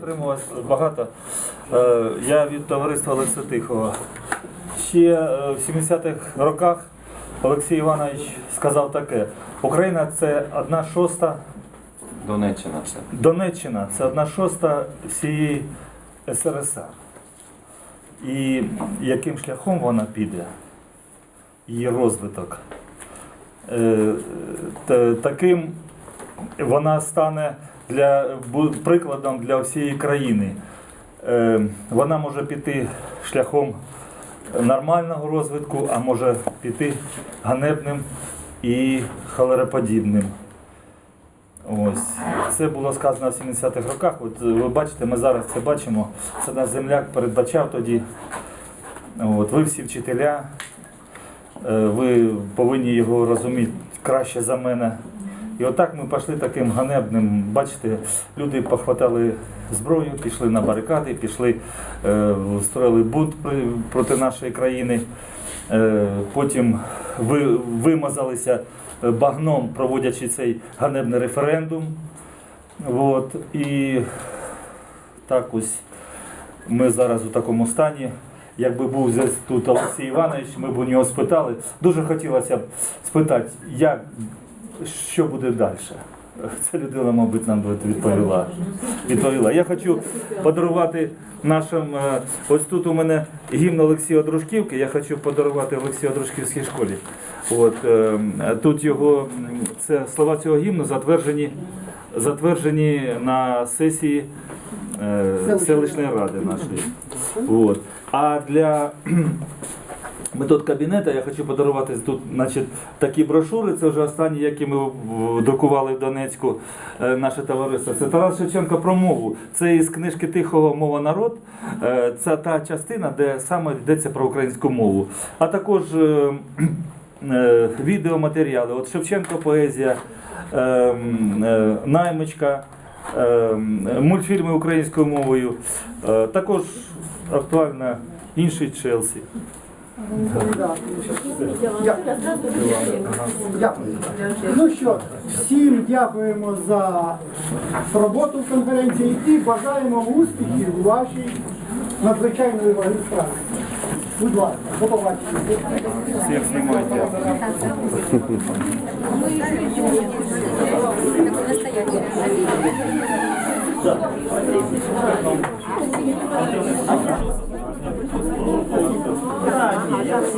Затрималось багато. Е, Я від товариства Олекса Тихого. Ще е, в 70-х роках Олексій Іванович сказав таке: Україна це одна шоста, Донеччина це. Донеччина це одна шоста всієї СРСР. І яким шляхом вона піде, її розвиток, е, таким вона стане для, прикладом для всієї країни. Е, Вона може піти шляхом нормального розвитку, а може піти ганебним і холереподібним. Ось. Це було сказано в 70-х роках. От ви бачите, ми зараз це бачимо. Це наш земляк передбачав тоді. От, ви всі вчителя, е, ви повинні його розуміти краще за мене. І отак ми пішли таким ганебним. Бачите, люди похватали зброю, пішли на барикади, пішли, е, строїли бунт проти нашої країни. Е, Потім ви, вимазалися багном, проводячи цей ганебний референдум. От, і так ось ми зараз у такому стані. Якби був тут Олексій Іванович, ми б у нього спитали. Дуже хотілося б спитати, як, що буде далі. Ця людина, мабуть, нам відповіла. відповіла. Я хочу подарувати нашим. е, Ось тут у мене гімн Олексія Дружківки. Я хочу подарувати Олексію Дружківській школі. От, е, тут його це слова цього гімну затверджені, затверджені на сесії е, селищної ради нашої. От. А для метод кабінету я хочу подарувати тут значить, такі брошури. Це вже останні, які ми друкували в Донецьку, е, наше товариство. Це Тарас Шевченко про мову. Це із книжки Тихого мова народ. Е, Це та частина, де саме йдеться про українську мову. А також е, відеоматеріали. От Шевченко поезія, наймичка. Мультфільми українською мовою, також актуально інший Челсі. Дякую. Ну що, всім дякуємо за роботу в конференції і бажаємо успіхів у вашій надзвичайної ваги справі. Будь ласка, до побачення. Всіх знімайте. どうも。